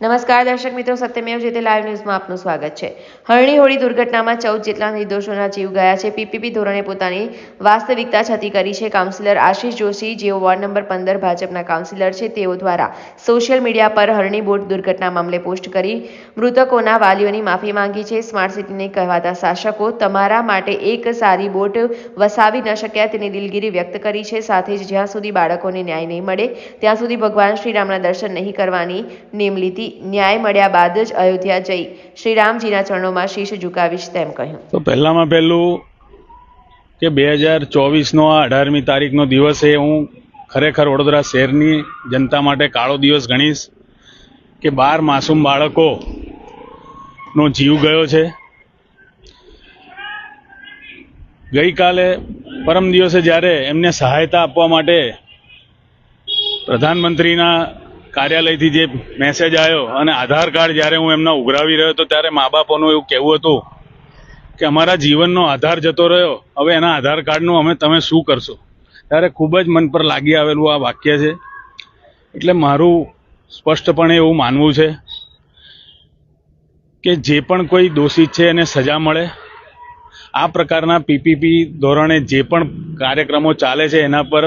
નમસ્કાર દર્શક મિત્રો, સત્યમેવ જેતે લાઈવ ન્યૂઝમાં આપનું સ્વાગત છે. હરણી હોળી દુર્ઘટનામાં ચૌદ જેટલા નિર્દોષોના જીવ ગયા છે. પીપીપી ધોરણે પોતાની વાસ્તવિકતા છતી કરી છે. કાઉન્સિલર આશીષ જોશી, જેઓ વોર્ડ નંબર પંદર ભાજપના કાઉન્સિલર છે, તેઓ દ્વારા સોશિયલ મીડિયા પર હરણી બોટ દુર્ઘટના મામલે પોસ્ટ કરી મૃતકોના વાલીઓની માફી માંગી છે. સ્માર્ટ સિટીને કહેવાતા શાસકો તમારા માટે એક સારી બોટ વસાવી ન શક્યા તેની દિલગીરી વ્યક્ત કરી છે. સાથે જ જ્યાં સુધી બાળકોને ન્યાય નહીં મળે, ત્યાં સુધી ભગવાન શ્રીરામના દર્શન નહીં કરવાની નેમ લીધી ન્યાય મળ્યા બાદ જ અયોધ્યા જઈ શ્રીરામજીના ચરણોમાં શીશ ઝુકાવીશ તેમ કહ્યું. તો પહેલામાં પહેલું કે બે હજાર ચોવીસનો આ અઢારમી તારીખનો દિવસ એ હું ખરેખર વડોદરા શહેરની જનતા માટે કાળો દિવસ ગણીશ કે બાર માસૂમ બાળકોનો જીવ ગયો છે. ગઈકાલે પરમ દિવસે જ્યારે એમને સહાયતા આપવા માટે પ્રધાનમંત્રીના કાર્યાલયથી જે મેસેજ આવ્યો અને આધાર કાર્ડ જ્યારે હું એમના ઉઘરાવી રહ્યો હતો ત્યારે મા બાપોનું એવું કહેવું હતું કે અમારા જીવનનો આધાર જતો રહ્યો. હવે એના આધાર કાર્ડનું અમે તમે શું કરશો? ત્યારે ખૂબ જ મન પર લાગી આવેલું આ વાક્ય છે. એટલે મારું સ્પષ્ટપણે એવું માનવું છે કે જે પણ કોઈ દોષિત છે એને સજા મળે. આ પ્રકારના પીપીપી ધોરણે જે પણ કાર્યક્રમો ચાલે છે એના પર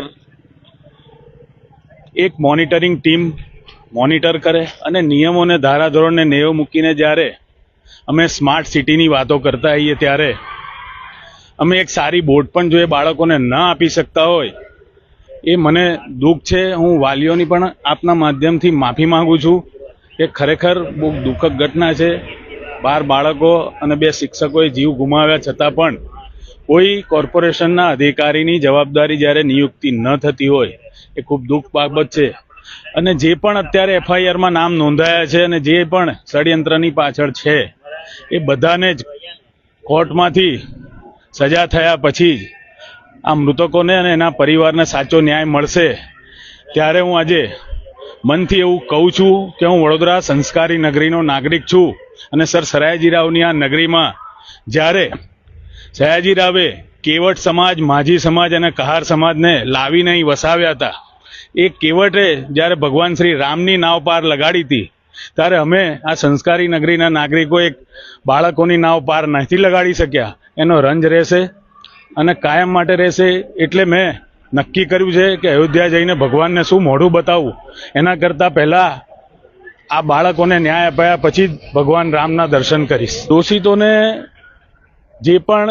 એક મોનિટરિંગ ટીમ મોનિટર કરે અને નિયમોને, ધારાધોરણને નેવ મૂકીને જ્યારે અમે સ્માર્ટ સિટીની વાતો કરતા હોઈએ ત્યારે અમે એક સારી બોટ પણ જો એ બાળકોને ન આપી શકતા હોય, એ મને દુઃખ છે. હું વાલીઓની પણ આપના માધ્યમથી માફી માંગુ છું કે ખરેખર બહુ દુઃખદ ઘટના છે. બાર બાળકો અને બે શિક્ષકોએ જીવ ગુમાવ્યા છતાં પણ કોઈ કોર્પોરેશનના અધિકારીની જવાબદારી જ્યારે નિયુક્તિ ન થતી હોય, એ ખૂબ દુઃખ બાબત છે. અને જે પણ અત્યારે એફઆઈઆરમાં નામ નોંધાયા છે અને જે પણ ષડયંત્રની પાછળ છે, એ બધાને જ કોર્ટમાંથી સજા થયા પછી જ આ મૃતકોને અને એના પરિવારને સાચો ન્યાય મળશે. ત્યારે હું આજે મનથી એવું કહું છું કે હું વડોદરા સંસ્કારી નગરીનો નાગરિક છું અને સર સયાજીરાવની આ નગરીમાં જ્યારે સયાજીરાવે કેવટ સમાજ, માજી સમાજ અને કહાર સમાજને લાવીને અહીં વસાવ્યા હતા એ કેવટે જ્યારે ભગવાન શ્રી રામની નાવ પાર લગાડી હતી, ત્યારે અમે આ સંસ્કારી નગરીના નાગરિકો એક બાળકોની નાવ પાર નથી લગાડી શક્યા. એનો રંજ રહેશે અને કાયમ માટે રહેશે એટલે મેં નક્કી કર્યું છે કે અયોધ્યા જઈને ભગવાનને શું મોઢું બતાવવું એના કરતાં પહેલાં આ બાળકોને ન્યાય અપાયા પછી જ ભગવાન રામના દર્શન કરીશ. દોષિતોને જે પણ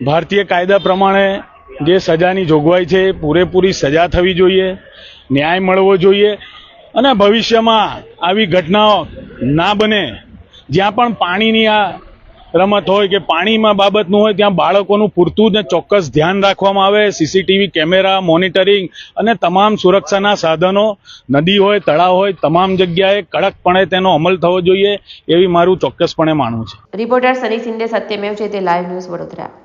ભારતીય કાયદા પ્રમાણે જે સજાની જોગવાઈ છે, પૂરેપૂરી સજા થવી જોઈએ, ન્યાય મળવો જોઈએ અને ભવિષ્યમાં આવી ઘટનાઓ ના બને, જ્યાં પણ પાણીની આ રમત હોય કે પાણીમાં બાબતનું હોય, ત્યાં બાળકોનું પૂરતું ને ચોક્કસ ધ્યાન રાખવામાં આવે, સીસીટીવી કેમેરા, મોનિટરિંગ અને તમામ સુરક્ષાના સાધનો, નદી હોય, તળાવ હોય, તમામ જગ્યાએ કડકપણે તેનો અમલ થવો જોઈએ, એવી મારું ચોક્કસપણે માનવું છે. રિપોર્ટર સની સિંડે સત્યમેવ જેતે લાઈવ ન્યૂઝ વડોદરા.